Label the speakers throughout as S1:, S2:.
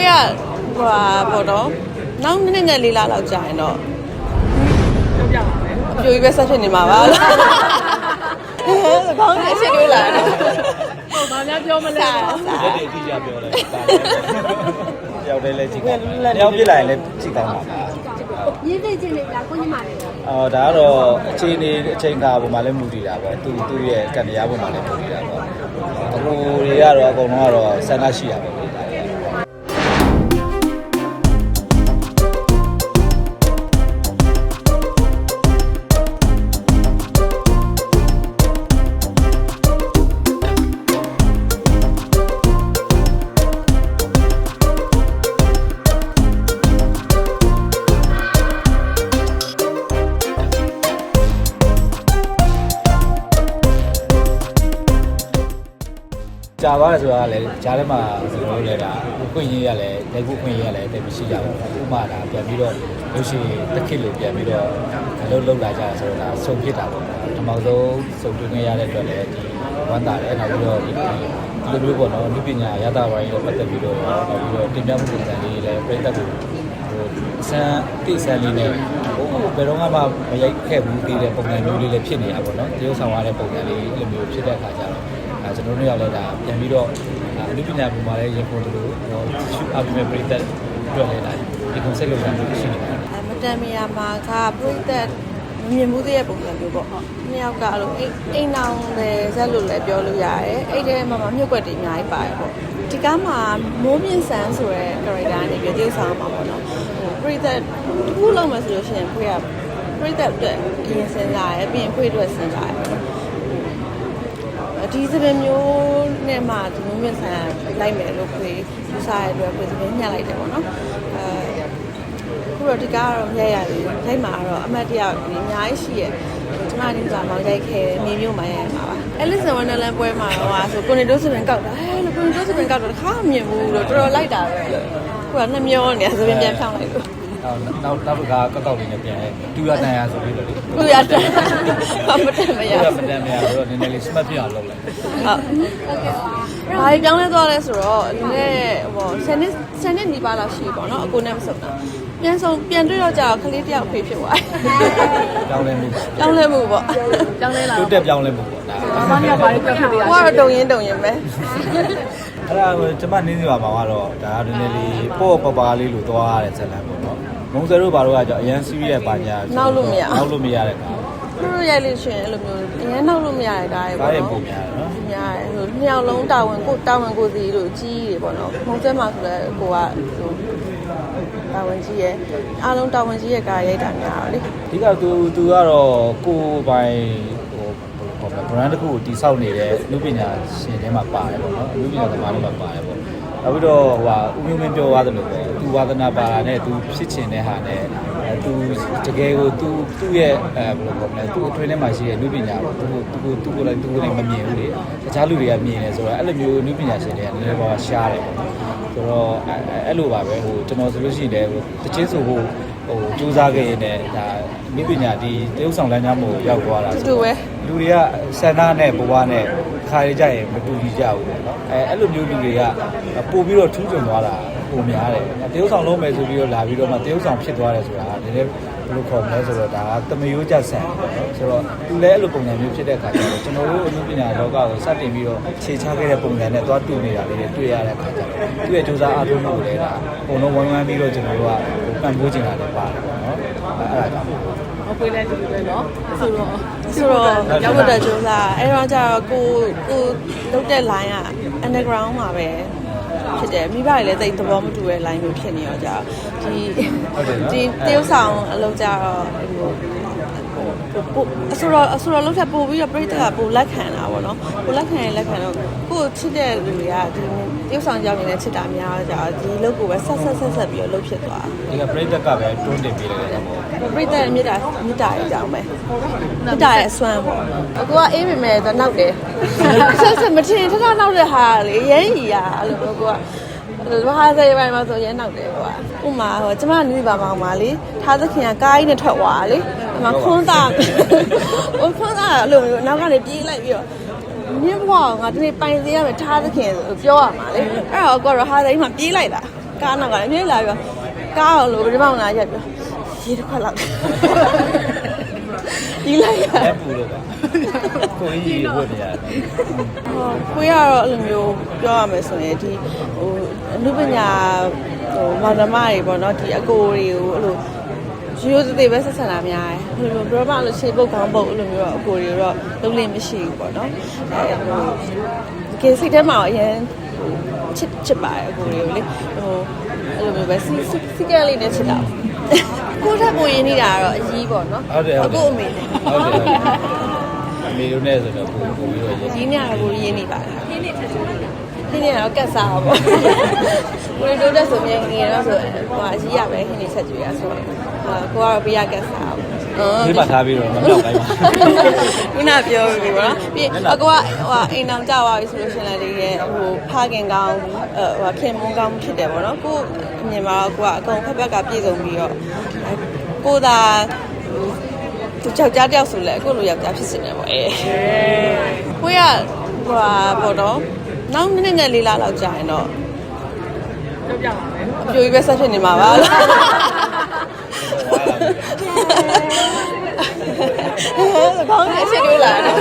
S1: ကိုရဟိုဟာပေါ့တော့နောက်နှစ်နဲ့လေးလလောက်ကြာရင်တော့
S2: ပြောပြပါမယ်
S1: အပြိုကြီးပဲဆက်ဖြစ်နေမှာပါခေါင်းနဲ့ရှင်းလို့လာတယ်
S2: ဟုတ်ဘာများပြောမလဲ
S1: စား
S2: တော့
S1: စား
S3: လက်တွေအတိအကျပြောလိုက်ပါတယောက်တည်းလည်းကြည့်ကောင်းတယ်တယောက်ပြစ်လာရင်လည်းကြည့်ကောင်းပါ
S4: ရေးသိချင်းလေးလားကိုညီမလေးလား
S3: အော်ဒါကတော့အချိန်နေအချိန်ကာပုံမှာလည်းမူတည်တာပေါ့သူသူ့ရဲ့ကံတရားပုံမှာလည်းမူတည်တာပေါ့အခုတွေကတော့အကုန်လုံးကတော့ဆန္ဒရှိတာပဲ ကြာသွားတယ်ဆိုတာကလည်းဂျားထဲမှာကျွန်တော်တို့လည်းဒါခွင့်ရရလဲလက်ခုခွင့်ရရလဲတည်ရှိကြပါဘူးဥပမာဒါပြန်ပြီးတော့လို့ရှိရင်တစ်ခေတ်လို့ပြန်ပြီးတော့အလုပ်လုပ်လာကြဆိုတော့ဒါစုံဖြစ်တာပေါ့ပထမဆုံးစုံတွင်းရတဲ့အတွက်လည်းဒီဝမ်းသာတယ်နောက်ပြီးတော့ဒီဒီလိုမျိုးပေါ့နော်လူပညာရတာဝိုင်းနဲ့ပတ်သက်ပြီးတော့နောက်ပြီးတော့တင်ပြမှုပုံစံလေးလည်းပြည့်တက်ကိုဟိုစမ်းတိစမ်းလေးနဲ့ဟိုဘယ်တော့မှမရိုက်ခဲ့ဘူးသေးတဲ့ပုံစံမျိုးလေးလည်းဖြစ်နေတာပေါ့နော်တရုပ်ဆောင်ရတဲ့ပုံစံလေးအဲ့လိုမျိုးဖြစ်တဲ့အခါကျတော့အဲ ကျွန်တော်တို့ရောက်လဲဒါပြန်ပြီးတော့အနုပညာပုံမှာလည်းရင်ပေါ်တယ်လို့ဟောရှုအပ်ပြီးမဲ့ပြည်သက်အတွက်လည်းဒါဒီ concept လောက်တာမျိုးရှိနေတယ်
S1: အမတန်မယာမှာကပြိသက်မမြင်မှုသေးတဲ့ပုံစံမျိုးပေါ့နှစ်ယောက်ကအဲ့လိုအိမ်အိမ်အောင်လည်းဇက်လို့လည်းပြောလို့ရတယ်အဲ့ဒီမှာမှမြုပ်ွက်တွေအများကြီးပါတယ်ပေါ့ဒီကားမှာမိုးမြင့်ဆန်းဆိုတဲ့ character နေပြီးတည်ဆောင်မှာပေါ့နော်ဟိုပြိသက်တစ်ခုလုံးမယ်ဆိုလို့ရှိရင်ဖွေးကပြိသက်အတွက်အရင်စဉ်းစားရပြီးရင်ဖွေးအတွက်စဉ်းစားရပေါ့နော် ဒီစပင်မျိုးနဲ့မှဒီမိုးမြင့်ဆန်းလိုက်မယ်လို့ဖွေးယူဆရတဲ့အတွက်ဖွေးစပင်ညှက်လိုက်တယ်ပေါ့နော်အဲခုတော့ဒီကားကတော့ရိုက်ရတယ်ရိုက်မှာတော့အမတ်တရအများကြီးရှိရဲ့ကျမဒီကမှရိုက်ခဲ့နေမျိုးမှရိုက်မှာပါအဲလစ်ဆန်ဝန္ဒလန်ပွဲမှာတော့ဟာဆိုကိုနေတိုးစပင်ကောက်တာဟဲလို့ကိုနေတိုးစပင်ကောက်တော့တစ်ခါမမြင်ဘူးလို့တော်တော်လိုက်တာပဲလို့ခုကနှမျောနေစပင်ပြန်ဖြောင်းလိုက်လို့
S3: နောက်နောက်နောက်တစ်ခါကောက်ကောက်လေးနဲ့ပြန်လဲတူရတန်ရဆိုပြီးတော့လေ
S1: ခုရတာမတတ်မရ
S3: တူရ
S1: ဘူး
S3: မတန်မရတော့နည်းနည်းလေး smart ပြအောင်လုပ်လိုက်
S1: ဟုတ်ဘာပြောင်းလဲသွားလဲဆိုတော့နည်းနည်းဟိုဆယ်နှစ်ဆယ်နှစ်နီးပါးလောက်ရှိပြီပေါ့နော်အကိုနဲ့မဆုံတာပြန်ဆုံပြန်တွေ့တော့ကြာတော့ကလေးတယောက်ဖေးဖြစ်သွား
S3: ပြောင်းလဲမှု
S1: ပြောင်းလဲမှုပေါ့
S2: ကြောင်းလဲလာ
S3: တိုးတက်ပြောင်းလဲမှုပေါ့ဒါ
S2: ဘာမှမပြောပါဘူးပြောဖြစ်သေးတာ
S1: ကိုကတော့တုံရင်တုံရင်ပဲ
S3: အဲ့ဒါကိုကျွန်မနင်းစီပါမှာကတော့ဒါနည်းနည်းလေးပေါ့ပပါလေးလို့သွားရတဲ့ဇာတ်လမ်းပေါ့နော် မုံစဲတို့ဘာလို့ကကြောင့်အရန်စီးရဲ့ပါညာနောက်လို့မရတဲ့ကောင်
S1: သူတို့ရိုက်လို့ရှိရင်အဲ့လိုမျိုးအရင်နောက်လို့မရတဲ့ကားတွေ
S3: ဒါ
S1: ပေါ့
S3: ရဲ့
S1: နော်
S3: ပုံများတယ်နော်
S1: များတယ်ဟိုနှစ်ယောက်လုံးတာဝန်ကိုတာဝန်ကိုစီလို့ကြီးတွေပေါ့နော်မုံကျဲမှာဆိုလဲကိုကဟိုတာဝန်ကြီးရဲ့အားလုံးတာဝန်ကြီးရဲ့ကားရိုက်တာများတော့လေ
S3: အဓိကသူသူကတော့ကိုယ်ပိုင်ဟိုဟို brand တစ်ခုကိုတိစောက်နေတဲ့လူပညာရှင်ထဲမှာပါတယ်ပေါ့နော်လူပညာသမားတွေမှာပါတယ်ပေါ့နောက်ပြီးတော့ဟိုဟာဦးမျိုးမင်းပြောသွားတယ်လို့ပဲသူဝါသနာပါတာနဲ့သူဖြစ်ချင်တဲ့ဟာနဲ့အဲသူတကယ်ကိုသူသူ့ရဲ့အဲဘယ်လိုပြောမလဲသူအတွင်းထဲမှာရှိတဲ့လူပညာကိုသူသူသူကိုလည်းသူကိုလည်းမမြင်ဘူးလေတခြားလူတွေကမြင်တယ်ဆိုတော့အဲ့လိုမျိုးလူပညာရှင်တွေကလည်းဘာရှားတယ်ပေါ့နော်ဆိုတော့အဲ့လိုပါပဲဟိုကျွန်တော်ဆိုလို့ရှိရင်လည်းတချင်းဆိုဟို ဟိုစူးစမ်းခဲ့ရင်လည်းဒါလူပညာဒီတရုပ်ဆောင်လမ်းကြောင်းကိုရောက်သွားတာ
S1: တူ
S3: ဆို
S1: တူ
S3: တော့
S1: ပဲ
S3: လူတွေကဆန္ဒနဲ့ဘဝနဲ့ခါရကြရင်မတူညီကြဘူးပေါ့နော်အဲအဲ့လိုမျိုးလူတွေကပို့ပြီးတော့ထူးချွန်သွားတာပုံများတယ်တရုပ်ဆောင်လုံးမယ်ဆိုပြီးတော့လာပြီးတော့မှတရုပ်ဆောင်ဖြစ်သွားတယ်ဆိုတာကလည်းဘယ်လိုခေါ်မလဲဆိုတော့ဒါကတမယိုးကြဆန်ပေါ့နော်ဆိုတော့သူလည်းအဲ့လိုပုံစံမျိုးဖြစ်တဲ့အခါကျတော့ကျွန်တော်တို့အမှုပညာလောကကိုစတင်ပြီးတော့ခြေချခဲ့တဲ့ပုံစံနဲ့သွားတူနေတာလေးတွေတွေ့ရတဲ့အခါကျတော့သူ့ရဲ့စူးစမ်းအားထုတ်မှုတွေလည်းဒါအကုန်လုံးဝိုင်းဝန်းပြီးတော့ကျွန်တော်တို့ကပံ့ပိုးချင်တာလည်းပါတယ်ပေါ့နော် အဲ့ဒါကြောင့်
S2: အပွေးလဲတူတူပဲနော်ဆိုတော့
S1: ဆိုတော့ရောက်ဖို့တက်ကြိုးစားအဲ့တော့ကျတော့ကိုကိုလုတ်တဲ့ line က underground မှာပဲဖြစ်တယ်မိဘတွေလည်းတိတ်သဘောမတူတဲ့ line မျိုးဖြစ်နေတော့ကြာဒီဒီတရုပ်ဆောင်အလုပ်ကြတော့ဟိုပို့အဆိုတော့အဆိုတော့လောက်ထပ်ပို့ပြီးတော့ပြိတ္တကပို့လက်ခံတာပေါ့နော်ပို့လက်ခံရင်လက်ခံတော့ကိုချစ်တဲ့လူတွေကဒီတရုပ်ဆောင်ကြောင့်နေတဲ့ချစ်တာများကြဒီလုပ်ကိုပဲဆက်ဆက်ဆက်ဆက်ပြီးတော့လုပ်ဖြစ်သွား
S3: ဒီကပြိတ္တကပဲတွန်းတင်ပေးလိုက်တဲ့ပေါ့
S1: ပြိတ္တရဲ့မေတ္တာမေတ္တာရဲ့အကြောင်းပဲမေတ္တာရဲ့အစွမ်းပေါ့အကူကအေးပေမဲ့တော့နောက်တယ်ဆက်ဆက်မထင်ထထနောက်တဲ့ဟာလေရမ်းကြီးရအဲ့လိုမျိုးကိုကဘာသာရေးပိုင်းမှာဆိုရမ်းနောက်တယ်ကွာဥမာဟိုကျမနည်းပါမောင်ပါလေထားသခင်ကကားကြီးနဲ့ထွက်သွားလေအမခွန်းသားဟိုခွန်းသားအဲ့လိုမျိုးနောက်ကနေပြေးလိုက်ပြီးတော့မြင်းဘွားကငါဒီနေ့ပိုင်စေရမယ်ထားသခင်ဆိုပြောရမှာလေအဲ့တော့ကိုကတော့ဟာသိမ်းမှာပြေးလိုက်တာကားနောက်ကလည်းအမြဲလာပြီးတော့ကားအောင်လို့ပြမောင်လာရက်ပြီး ရေတစ်ခွက်လောက်ဒီလိုက်ရ
S3: လက်ပူလို့ပါကိုကြီးရေဝတ်နေရတယ်
S1: ဟောကိုရတော့အဲ့လိုမျိုးပြောရမယ်ဆိုရင်ဒီဟိုအနုပညာဟိုမောင်နှမတွေပေါ့နော်ဒီအကိုတွေကိုအဲ့လိုရိုးရိုးသေးသေးပဲဆက်ဆံတာများတယ်ဟိုလိုဘရမလို့ရှေ့ပုတ်ကောင်းပုတ်အဲ့လိုမျိုးတော့အကိုတွေတော့လုံးလင်းမရှိဘူးပေါ့နော်အဲဟိုကဲစိတ်ထဲမှာအရင်ချစ်ချစ်ပါတယ်အကိုတွေကိုလေဟိုအဲ့လိုမျိုးပဲစီစီကလေးနဲ့ချစ်တာ ကိုထပ်ကိုရင်းနေတာကတော့အကြီးပေါ့နော်
S3: ဟုတ်တယ်ဟုတ်တယ်
S1: အခုအမေနဲ့
S3: ဟုတ်တယ်ဟုတ်တယ်အမေတို့နဲ့ဆိုတော့ပုံပုံပြီးတော့ရေ
S1: ဒီနေ့ကတော့ကိုရင်းနေပါတယ်ခင်းနေထက်ချက်လိုက်ခင်းနေတော့ကတ်စားပါပေါ့ကိုရီတို့တက်ဆိုမြင်ငယ်တော့ဆိုဟိုအကြီးရပဲခင်းနေချက်ကြွေရဆိုတော့ဟာကိုကတော့ပြရကတ်စားပါ
S3: ဒီမှာထားပြီးတော့မမြောက်ပိုင်းပါ
S1: ခုနပြောပြီပေါ့နော်ပြီးအကောကဟိုအိမ်အောင်ကြသွားပြီဆိုလို့ရှင်လည်းဒီရဲ့ဟိုဖခင်ကောင်းဟိုခင်မုန်းကောင်းဖြစ်တယ်ပေါ့နော်ကိုအမြင်မှာကိုကအကုန်ဖက်ဖက်ကပြည့်စုံပြီးတော့ကိုသာသူယောက်ျားတယောက်ဆိုလဲအခုလိုယောက်ျားဖြစ်စင်တယ်ပေါ့အဲကိုရဟိုပေါ့နော်နောက်နှစ်နဲ့လေးလလောက်ကြာရင်တော့
S2: ပြောပြပါမယ်
S1: အပြိုကြီးပဲဆက်ဖြစ်နေမှာပါ ကောင်းတယ်ချက်တွေ့လာတယ်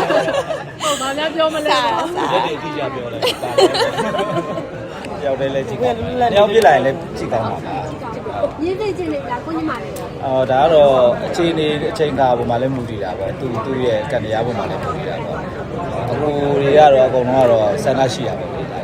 S2: ဟုတ်ဘာများပြောမလဲ
S1: စား
S2: တော့
S1: စား
S3: လက်တွေအတိအကျပြောလိုက်ပါရောက်တယ်လဲကြည့်ကောင်းရောက်ပြစ်လာရင်လည်းကြည့်ကောင်းပါပါ
S4: ရင်းသိချင်းတွေလားကိုညီမတွေလား
S3: အော်ဒါကတော့အခြေအနေအချိန်ခါပုံမှာလည်းမူတည်တာပဲသူသူ့ရဲ့ကံတရားပုံမှာလည်းမူတည်တာပေါ့အခုတွေကတော့အကုန်လုံးကတော့ဆန္ဒရှိတာပဲလေဒါ